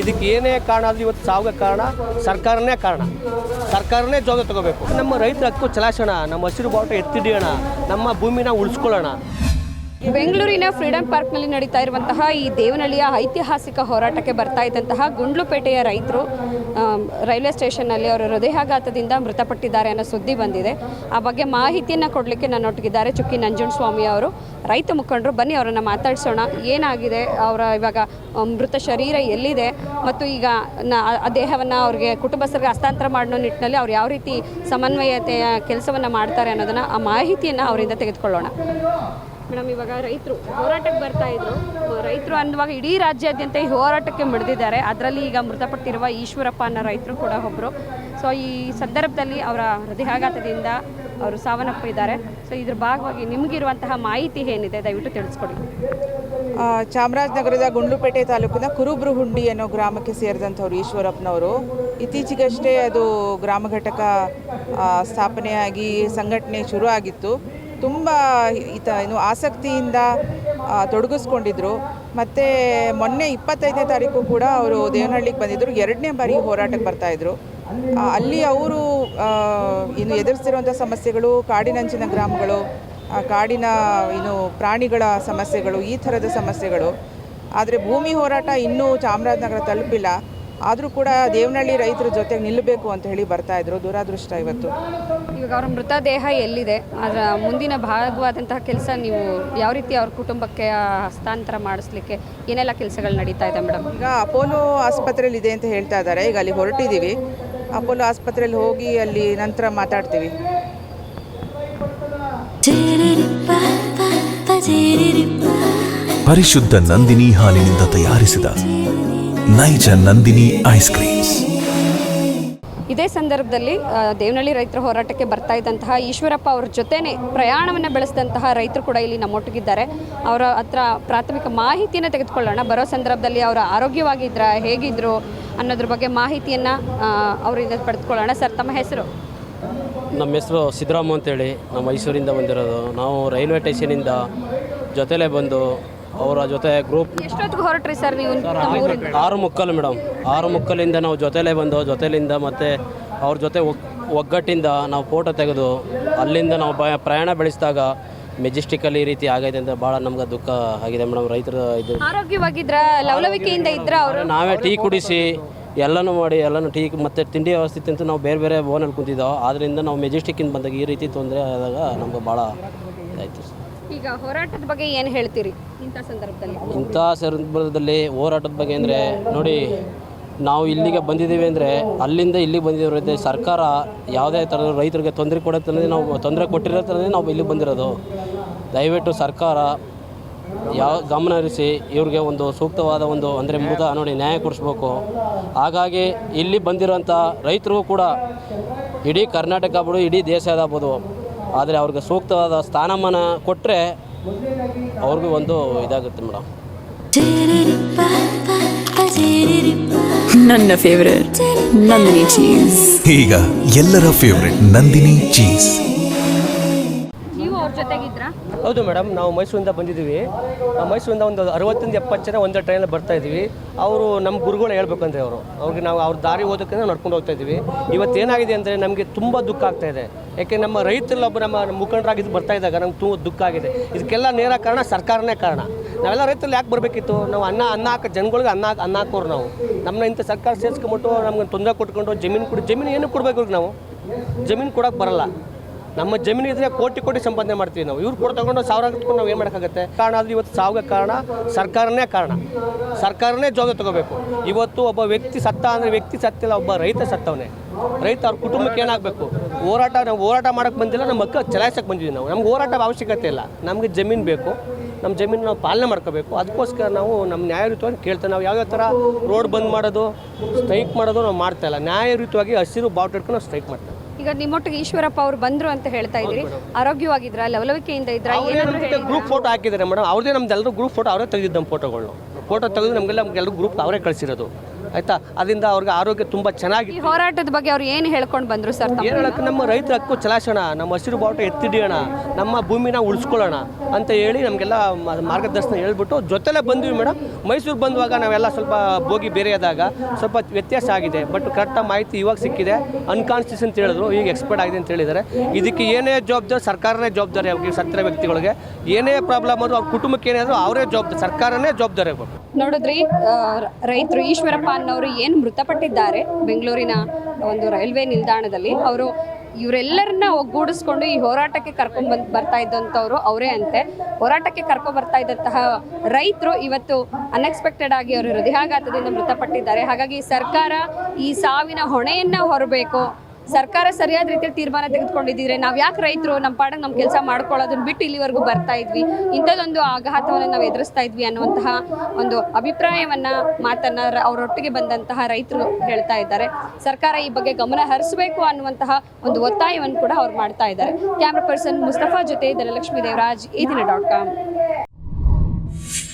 ಇದಕ್ಕೆ ಏನೇ ಕಾರಣ ಆದರೂ ಇವತ್ತು ಸಾವಿಗೆ ಕಾರಣ, ಸರ್ಕಾರನೇ ಕಾರಣ. ಸರ್ಕಾರನೇ ಜೋಗ ತಗೋಬೇಕು. ನಮ್ಮ ರೈತರ ಹಕ್ಕು ಚಲಾಯಿಸೋಣ, ನಮ್ಮ ಹಸಿರು ಬಾವುಟ ಎತ್ತಿಡಿಯೋಣ ನಮ್ಮ ಭೂಮಿನ ಉಳಿಸ್ಕೊಳ್ಳೋಣ. ಬೆಂಗಳೂರಿನ ಫ್ರೀಡಂ ಪಾರ್ಕ್ನಲ್ಲಿ ನಡೀತಾ ಇರುವಂತಹ ಈ ದೇವನಹಳ್ಳಿಯ ಐತಿಹಾಸಿಕ ಹೋರಾಟಕ್ಕೆ ಬರ್ತಾ ಇದ್ದಂತಹ ಗುಂಡ್ಲುಪೇಟೆಯ ರೈತರು ರೈಲ್ವೆ ಸ್ಟೇಷನ್ನಲ್ಲಿ ಅವರು ಹೃದಯಾಘಾತದಿಂದ ಮೃತಪಟ್ಟಿದ್ದಾರೆ ಅನ್ನೋ ಸುದ್ದಿ ಬಂದಿದೆ. ಆ ಬಗ್ಗೆ ಮಾಹಿತಿಯನ್ನು ಕೊಡಲಿಕ್ಕೆ ನನ್ನೊಟ್ಟಿಗಿದ್ದಾರೆ ಚುಕ್ಕಿ ನಂಜುಂಡಸ್ವಾಮಿ ಅವರು. ರೈತ ಮುಖಂಡರು, ಬನ್ನಿ ಅವರನ್ನು ಮಾತಾಡಿಸೋಣ. ಏನಾಗಿದೆ? ಅವರ ಇವಾಗ ಮೃತ ಶರೀರ ಎಲ್ಲಿದೆ? ಮತ್ತು ಈಗ ಆ ದೇಹವನ್ನು ಅವ್ರಿಗೆ ಕುಟುಂಬಸ್ಥರಿಗೆ ಹಸ್ತಾಂತರ ಮಾಡೋ ನಿಟ್ಟಿನಲ್ಲಿ ಅವ್ರು ಯಾವ ರೀತಿ ಸಮನ್ವಯತೆಯ ಕೆಲಸವನ್ನು ಮಾಡ್ತಾರೆ ಅನ್ನೋದನ್ನು ಆ ಮಾಹಿತಿಯನ್ನು ಅವರಿಂದ ತೆಗೆದುಕೊಳ್ಳೋಣ. ಮೇಡಮ್, ಇವಾಗ ರೈತರು ಹೋರಾಟಕ್ಕೆ ಬರ್ತಾ ಇದ್ರು. ರೈತರು ಅನ್ನುವಾಗ ಇಡೀ ರಾಜ್ಯಾದ್ಯಂತ ಈ ಹೋರಾಟಕ್ಕೆ ಮಿಡಿದಿದ್ದಾರೆ. ಅದರಲ್ಲಿ ಈಗ ಮೃತಪಟ್ಟಿರುವ ಈಶ್ವರಪ್ಪ ಅನ್ನೋ ರೈತರು ಕೂಡ ಒಬ್ಬರು ಸೊ ಈ ಸಂದರ್ಭದಲ್ಲಿ ಅವರ ಹೃದಯಾಘಾತದಿಂದ ಅವರು ಸಾವನ್ನಪ್ಪಿದ್ದಾರೆ ಸೊ ಇದ್ರ ಭಾಗವಾಗಿ ನಿಮಗಿರುವಂತಹ ಮಾಹಿತಿ ಏನಿದೆ? ದಯವಿಟ್ಟು ತಿಳಿಸ್ಕೊಡಿ. ಚಾಮರಾಜನಗರದ ಗುಂಡ್ಲುಪೇಟೆ ತಾಲೂಕಿನ ಕುರುಬ್ರು ಹುಂಡಿ ಅನ್ನೋ ಗ್ರಾಮಕ್ಕೆ ಸೇರಿದಂಥವ್ರು ಈಶ್ವರಪ್ಪನವರು. ಇತ್ತೀಚೆಗಷ್ಟೇ ಅದು ಗ್ರಾಮ ಘಟಕ ಸ್ಥಾಪನೆಯಾಗಿ ಸಂಘಟನೆ ಶುರು ಆಗಿತ್ತು ತುಂಬ ಈತ ಏನು ಆಸಕ್ತಿಯಿಂದ ತೊಡಗಿಸ್ಕೊಂಡಿದ್ರು. ಮತ್ತು ಮೊನ್ನೆ ಇಪ್ಪತ್ತೈದನೇ ತಾರೀಕು ಕೂಡ ಅವರು ದೇವನಹಳ್ಳಿಗೆ ಬಂದಿದ್ದರು ಎರಡನೇ ಬಾರಿ ಹೋರಾಟಕ್ಕೆ ಬರ್ತಾಯಿದ್ರು ಅಲ್ಲಿ ಅವರು ಇನ್ನು ಎದುರಿಸ್ತಿರುವಂಥ ಸಮಸ್ಯೆಗಳು, ಕಾಡಿನಂಚಿನ ಗ್ರಾಮಗಳು ಕಾಡಿನ ಏನು ಪ್ರಾಣಿಗಳ ಸಮಸ್ಯೆಗಳು, ಈ ಥರದ ಸಮಸ್ಯೆಗಳು. ಆದರೆ ಭೂಮಿ ಹೋರಾಟ ಇನ್ನೂ ಚಾಮರಾಜನಗರ ತಲುಪಿಲ್ಲ. ಆದರೂ ಕೂಡ ದೇವನಹಳ್ಳಿ ರೈತರ ಜೊತೆಗೆ ನಿಲ್ಲಬೇಕು ಅಂತ ಹೇಳಿ ಬರ್ತಾ ಇದ್ರು. ದುರಾದೃಷ್ಟ ಇವತ್ತು. ಇವಾಗ ಅವರ ಮೃತದೇಹ ಎಲ್ಲಿದೆ? ಅದರ ಮುಂದಿನ ಭಾಗವಾದಂತಹ ಕೆಲಸ ನೀವು ಯಾವ ರೀತಿ ಅವ್ರ ಕುಟುಂಬಕ್ಕೆ ಹಸ್ತಾಂತರ ಮಾಡಿಸ್ಲಿಕ್ಕೆ ಏನೆಲ್ಲ ಕೆಲಸಗಳು ನಡೀತಾ ಇದೆ ಮೇಡಮ್? ಈಗ ಅಪೋಲೋ ಆಸ್ಪತ್ರೆಯಲ್ಲಿ ಇದೆ ಅಂತ ಹೇಳ್ತಾ ಇದ್ದಾರೆ ಈಗ ಅಲ್ಲಿ ಹೊರಟಿದ್ದೀವಿ ಅಪೋಲೋ ಆಸ್ಪತ್ರೆಯಲ್ಲಿ ಹೋಗಿ ಅಲ್ಲಿ ನಂತರ ಮಾತಾಡ್ತೀವಿ. ಪರಿಶುದ್ಧ ನಂದಿನಿ ಹಾಲಿನಿಂದ ತಯಾರಿಸಿದ ನೈಜ ನಂದಿನಿ ಐಸ್ ಕ್ರೀಮ್ಸ್. ಇದೇ ಸಂದರ್ಭದಲ್ಲಿ ದೇವನಹಳ್ಳಿ ರೈತರ ಹೋರಾಟಕ್ಕೆ ಬರ್ತಾ ಇದ್ದಂತಹ ಈಶ್ವರಪ್ಪ ಅವ್ರ ಜೊತೆನೆ ಪ್ರಯಾಣವನ್ನು ಬೆಳೆಸಿದಂತಹ ರೈತರು ಕೂಡ ಇಲ್ಲಿ ನಮ್ಮೊಟ್ಟಿಗಿದ್ದಾರೆ. ಅವರ ಹತ್ರ ಪ್ರಾಥಮಿಕ ಮಾಹಿತಿಯನ್ನು ತೆಗೆದುಕೊಳ್ಳೋಣ. ಬರೋ ಸಂದರ್ಭದಲ್ಲಿ ಅವರು ಆರೋಗ್ಯವಾಗಿದ್ರ ಹೇಗಿದ್ರು ಅನ್ನೋದ್ರ ಬಗ್ಗೆ ಮಾಹಿತಿಯನ್ನು ಅವರಿಂದ ಪಡೆದುಕೊಳ್ಳೋಣ. ಸರ್ ತಮ್ಮ ಹೆಸರು? ನಮ್ಮ ಹೆಸರು ಸಿದ್ದರಾಮ ಅಂತೇಳಿ. ನಾವು ಮೈಸೂರಿಂದ ಬಂದಿರೋದು. ನಾವು ರೈಲ್ವೆ ಸ್ಟೇಷನಿಂದ ಜೊತೆಲೇ ಬಂದು ಅವರ ಜೊತೆ ಗ್ರೂಪ್ ಎಷ್ಟೊತ್ತಿಗೆ ಹೊರಟ್ರಿ ಸರ್ ನೀವು ತಮ್ಮ ಊರಿಂದ? ಆರು ಮುಕ್ಕಲು ಮೇಡಮ್ ಆರು ಮುಕ್ಕಲಿಂದ ನಾವು ಜೊತೆಲೇ ಬಂದು ಜೊತೆಲಿಂದ ಮತ್ತು ಅವ್ರ ಜೊತೆ ಒಗ್ ಒಗ್ಗಟ್ಟಿಂದ ನಾವು ಫೋಟೋ ತೆಗೆದು ಅಲ್ಲಿಂದ ನಾವು ಬ ಪ್ರಯಾಣ ಬೆಳೆಸಿದಾಗ ಮೆಜೆಸ್ಟಿಕಲ್ಲಿ ಈ ರೀತಿ ಆಗೈತೆ ಅಂತ ಭಾಳ ನಮ್ಗೆ ದುಃಖ ಆಗಿದೆ ಮೇಡಮ್ ರೈತರ ಇದು ಆರೋಗ್ಯವಾಗಿದ್ರ ಲವಲವಿಕೆಯಿಂದ ಇದ್ರ ಅವರು? ನಾವೇ ಟೀ ಕುಡಿಸಿ ಎಲ್ಲನೂ ಮಾಡಿ ಎಲ್ಲನೂ ಟೀ ಮತ್ತು ತಿಂಡಿ ವ್ಯವಸ್ಥೆ ಅಂತ ನಾವು ಬೇರೆ ಬೇರೆ ಬೋನಲ್ಲಿ ಕುಂತಿದ್ದೋ ಆದ್ದರಿಂದ ನಾವು ಮೆಜೆಸ್ಟಿಕ್ಕಿಂದ ಬಂದಾಗ ಈ ರೀತಿ ತೊಂದರೆ ಆದಾಗ ನಮ್ಗೆ ಭಾಳ ಇದಾಯಿತು ಈಗ ಹೋರಾಟದ ಬಗ್ಗೆ ಏನು ಹೇಳ್ತೀರಿ ಇಂಥ ಸಂದರ್ಭದಲ್ಲಿ? ಇಂಥ ಸಂದರ್ಭದಲ್ಲಿ ಹೋರಾಟದ ಬಗ್ಗೆ ಅಂದರೆ ನೋಡಿ, ನಾವು ಇಲ್ಲಿಗೆ ಬಂದಿದ್ದೀವಿ ಅಂದರೆ ಅಲ್ಲಿಂದ ಇಲ್ಲಿಗೆ ಬಂದಿರೋದೇ ಸರ್ಕಾರ ಯಾವುದೇ ಥರದ ರೈತರಿಗೆ ತೊಂದರೆ ಕೊಡುತ್ತೆ ನಾವು ತೊಂದರೆ ಕೊಟ್ಟಿರೋದ್ರಲ್ಲಿ ನಾವು ಇಲ್ಲಿಗೆ ಬಂದಿರೋದು. ದಯವಿಟ್ಟು ಸರ್ಕಾರ ಯಾವ ಗಮನ ಹರಿಸಿ ಇವ್ರಿಗೆ ಒಂದು ಸೂಕ್ತವಾದ ಒಂದು ಅಂದರೆ ಮೃತ ನೋಡಿ ನ್ಯಾಯ ಕೊಡಿಸ್ಬೇಕು. ಹಾಗಾಗಿ ಇಲ್ಲಿ ಬಂದಿರೋಂಥ ರೈತರಿಗೂ ಕೂಡ ಇಡೀ ಕರ್ನಾಟಕ ಆಗ್ಬೋದು, ಇಡೀ ದೇಶ ಆಗ್ಬೋದು ಆದರೆ ಅವ್ರಿಗೆ ಸೂಕ್ತವಾದ ಸ್ಥಾನಮಾನ ಕೊಟ್ಟರೆ ಅವ್ರಿಗೂ ಒಂದು ಇದಾಗುತ್ತೆ ಮೇಡಮ್. ನನ್ನ ಫೇವ್ರೆಟ್ ನಂದಿನಿ ಚೀಸ್ ಈಗ ಎಲ್ಲರ ಫೇವ್ರೆಟ್ ನಂದಿನಿ ಚೀಸ್ ಹೌದು ಮೇಡಮ್, ನಾವು ಮೈಸೂರಿಂದ ಬಂದಿದ್ದೀವಿ. ಮೈಸೂರಿಂದ ಒಂದು ಅರವತ್ತಿಂದ ಎಪ್ಪತ್ತು ಜನ ಒಂದೇ ಟ್ರೈನಲ್ಲಿ ಬರ್ತಾ ಇದ್ದೀವಿ. ಅವರು ನಮ್ಮ ಗುರುಗಳು ಹೇಳ್ಬೇಕಂದ್ರೆ ಅವರು. ಅವ್ರಿಗೆ ನಾವು ಅವ್ರ ದಾರಿ ಓದೋಕ್ಕೆ ನಡ್ಕೊಂಡು ಹೋಗ್ತಾ ಇದ್ದೀವಿ. ಇವತ್ತು ಏನಾಗಿದೆ ಅಂದರೆ ನಮಗೆ ತುಂಬ ದುಃಖ ಆಗ್ತಾ ಇದೆ. ಯಾಕೆ ನಮ್ಮ ರೈತರಲ್ಲಿ ಒಬ್ಬರು ನಮ್ಮ ಮುಖಂಡರಾಗಿದ್ದು ಬರ್ತಾ ಇದ್ದಾಗ ನಮ್ಗೆ ತುಂಬ ದುಃಖ ಆಗಿದೆ. ಇದಕ್ಕೆಲ್ಲ ನೇರ ಕಾರಣ ಸರ್ಕಾರನೇ ಕಾರಣ. ನಾವೆಲ್ಲ ರೈತರಲ್ಲಿ ಯಾಕೆ ಬರಬೇಕಿತ್ತು? ನಾವು ಅನ್ನ ಅನ್ನ ಹಾಕೋ ಜನಗಳಿಗೆ ಅನ್ನ ಅನ್ನ ಹಾಕೋರು ನಾವು. ನಮ್ಮನ್ನ ಇಂಥ ಸರ್ಕಾರ ಸೇರಿಸ್ಕೊಂಬಿಟ್ಟು ನಮ್ಗೆ ತೊಂದರೆ ಕೊಟ್ಕೊಂಡು ಜಮೀನು ಕೊಡಿ, ಜಮೀನು ಏನು ಕೊಡಬೇಕು ನಾವು? ಜಮೀನು ಕೊಡೋಕೆ ಬರಲ್ಲ. ನಮ್ಮ ಜಮೀನು ಇದ್ರೆ ಕೋಟಿ ಕೋಟಿ ಸಂಪಾದನೆ ಮಾಡ್ತೀವಿ ನಾವು. ಇವ್ರು ಕೂಡ ತಗೊಂಡು ಸಾವಿರ ಕಟ್ಕೊಂಡು ನಾವು ಏನು ಮಾಡೋಕ್ಕಾಗತ್ತೆ? ಕಾರಣ ಆದರೆ ಇವತ್ತು ಸಾವಿಗೆ ಕಾರಣ, ಸರ್ಕಾರನೇ ಕಾರಣ. ಸರ್ಕಾರನೇ ಜೋಗ ತಗೋಬೇಕು. ಇವತ್ತು ಒಬ್ಬ ವ್ಯಕ್ತಿ ಸತ್ತ ಅಂದರೆ ವ್ಯಕ್ತಿ ಸತ್ತಿಲ್ಲ, ಒಬ್ಬ ರೈತ ಸತ್ತವನೇ. ರೈತ ಅವ್ರ ಕುಟುಂಬಕ್ಕೆ ಏನಾಗಬೇಕು? ಹೋರಾಟ, ನಾವು ಹೋರಾಟ ಮಾಡೋಕ್ಕೆ ಬಂದಿಲ್ಲ ನಮ್ಮ ಮಕ್ಕಳು ಚಲಾಯಿಸಕ್ಕೆ ಬಂದಿದ್ದೀವಿ ನಾವು. ನಮ್ಗೆ ಹೋರಾಟ ಅವಶ್ಯಕತೆ ಇಲ್ಲ. ನಮಗೆ ಜಮೀನು ಬೇಕು. ನಮ್ಮ ಜಮೀನು ನಾವು ಪಾಲನೆ ಮಾಡ್ಕೋಬೇಕು. ಅದಕ್ಕೋಸ್ಕರ ನಾವು ನಮ್ಮ ನ್ಯಾಯಯುತವಾಗಿ ಕೇಳ್ತೇವೆ. ನಾವು ಯಾವ್ಯಾವ ಥರ ರೋಡ್ ಬಂದ್ ಮಾಡೋದು, ಸ್ಟ್ರೈಕ್ ಮಾಡೋದು ನಾವು ಮಾಡ್ತಾ ಇಲ್ಲ. ನ್ಯಾಯಯುತವಾಗಿ ಹಸಿರು ಬಾವುಟ ಇಟ್ಕೊಂಡು ನಾವು ಸ್ಟ್ರೈಕ್ ಮಾಡ್ತೇವೆ ಈಗ ನಿಮ್ಮೊಟ್ಟಿಗೆ ಈಶ್ವರಪ್ಪ ಅವರು ಬಂದ್ರು ಅಂತ ಹೇಳ್ತಾ ಇದ್ರಿ. ಆರೋಗ್ಯವಾಗಿದ್ರ ಲವಲವಿಕೆಯಿಂದ ಇದ್ರ ಗ್ರೂಪ್ ಫೋಟೋ ಹಾಕಿದ್ದಾರೆ ಮೇಡಮ್. ಅವ್ರದೇ ನಮ್ದೆಲ್ಲರೂ ಗ್ರೂಪ್ ಫೋಟೋ ಅವರೇ ತೆಗೆದಿದ್ದ ಫೋಟೋಗಳು ಫೋಟೋ ತೆಗೆದು ನಮಗೆಲ್ಲ ಗ್ರೂಪ್ ಅವರೇ ಕಳಿಸಿರೋದು. ಆಯಿತಾ? ಅದರಿಂದ ಅವ್ರಿಗೆ ಆರೋಗ್ಯ ತುಂಬ ಚೆನ್ನಾಗಿ ಹೋರಾಟದ ಬಗ್ಗೆ ಅವ್ರು ಏನು ಹೇಳ್ಕೊಂಡು ಬಂದ್ರು ಸರ್ ಏನು ಹೇಳಕ್ಕೆ ನಮ್ಮ ರೈತರ ಹಕ್ಕು ಚಲಾಯಿಸೋಣ ನಮ್ಮ ಹಸಿರು ಬಾವುಟ ಎತ್ತಿಡಿಯೋಣ ನಮ್ಮ ಭೂಮಿನ ಉಳಿಸ್ಕೊಳ್ಳೋಣ ಅಂತ ಹೇಳಿ ನಮಗೆಲ್ಲ ಮಾರ್ಗದರ್ಶನ ಹೇಳ್ಬಿಟ್ಟು ಜೊತೆಲೇ ಬಂದ್ವಿ ಮೇಡಮ್ ಮೈಸೂರು ಬಂದುವಾಗ ನಾವೆಲ್ಲ ಸ್ವಲ್ಪ ಬೋಗಿ ಬೇರೆಯಾದಾಗ ಸ್ವಲ್ಪ ವ್ಯತ್ಯಾಸ ಆಗಿದೆ. ಬಟ್ ಕರೆಕ್ಟಾಗಿ ಮಾಹಿತಿ ಇವಾಗ ಸಿಕ್ಕಿದೆ. ಅನ್ಕಾನ್ಸ್ಟಿಟ್ಯೂಷನ್ ಅಂತ ಹೇಳಿದ್ರು ಈಗ ಎಕ್ಸ್ಪರ್ಟ್ ಆಗಿದೆ ಅಂತ ಹೇಳಿದ್ದಾರೆ. ಇದಕ್ಕೆ ಏನೇ ಜವಾಬ್ದಾರಿ ಸರ್ಕಾರನೇ ಜವಾಬ್ದಾರಿ ಅವ್ರಿಗೆ ಸತ್ತಿರ ವ್ಯಕ್ತಿಗಳಿಗೆ. ಏನೇ ಪ್ರಾಬ್ಲಮ್ ಆದರೂ ಅವ್ರ ಕುಟುಂಬಕ್ಕೆ ಏನಾದರೂ ಅವರೇ ಜವಾಬ್ದಾರಿ ಸರ್ಕಾರನೇ ಜವಾಬ್ದಾರಿ ನೋಡಿದ್ರಿ ರೈತರು ಈಶ್ವರಪ್ಪ ಅನ್ನೋರು ಏನು ಮೃತಪಟ್ಟಿದ್ದಾರೆ, ಬೆಂಗಳೂರಿನ ಒಂದು ರೈಲ್ವೆ ನಿಲ್ದಾಣದಲ್ಲಿ, ಅವರು ಇವರೆಲ್ಲರನ್ನ ಒಗ್ಗೂಡಿಸ್ಕೊಂಡು ಈ ಹೋರಾಟಕ್ಕೆ ಕರ್ಕೊಂಡ್ ಬಂದ್, ಬರ್ತಾ ಇದ್ದಂಥವ್ರು ಅವರೇ ಅಂತೆ. ಹೋರಾಟಕ್ಕೆ ಕರ್ಕೊಂಡ್ ಬರ್ತಾ ಇದ್ದಂತಹ ರೈತರು ಇವತ್ತು ಅನ್ಎಕ್ಸ್ಪೆಕ್ಟೆಡ್ ಆಗಿ ಅವರು ಹೃದಯಾಘಾತದಿಂದ ಮೃತಪಟ್ಟಿದ್ದಾರೆ. ಹಾಗಾಗಿ ಸರ್ಕಾರ ಈ ಸಾವಿನ ಹೊಣೆಯನ್ನ ಹೊರಬೇಕು. ಸರ್ಕಾರ ಸರಿಯಾದ ರೀತಿಯಲ್ಲಿ ತೀರ್ಮಾನ ತೆಗೆದುಕೊಂಡಿದ್ರೆ ನಾವು ಯಾಕೆ ರೈತರು ನಮ್ಮ ಪಾಡಕ್ಕೆ ನಮ್ಮ ಕೆಲಸ ಮಾಡ್ಕೊಳ್ಳೋದನ್ನ ಬಿಟ್ಟು ಇಲ್ಲಿವರೆಗೂ ಬರ್ತಾ ಇದ್ವಿ? ಇಂಥದ್ದೊಂದು ಆಘಾತವನ್ನು ನಾವು ಎದುರಿಸ್ತಾ ಇದ್ವಿ ಅನ್ನುವಂತಹ ಒಂದು ಅಭಿಪ್ರಾಯವನ್ನ ಮಾತನ್ನ ಅವರೊಟ್ಟಿಗೆ ಬಂದಂತಹ ರೈತರು ಹೇಳ್ತಾ ಇದ್ದಾರೆ. ಸರ್ಕಾರ ಈ ಬಗ್ಗೆ ಗಮನ ಹರಿಸಬೇಕು ಅನ್ನುವಂತಹ ಒಂದು ಒತ್ತಾಯವನ್ನು ಕೂಡ ಅವ್ರು ಮಾಡ್ತಾ ಇದ್ದಾರೆ. ಕ್ಯಾಮ್ರಾ ಪರ್ಸನ್ ಮುಸ್ತಫಾ ಜೊತೆ ಧನಲಕ್ಷ್ಮಿ ದೇವರಾಜ್, ಈ ದಿನ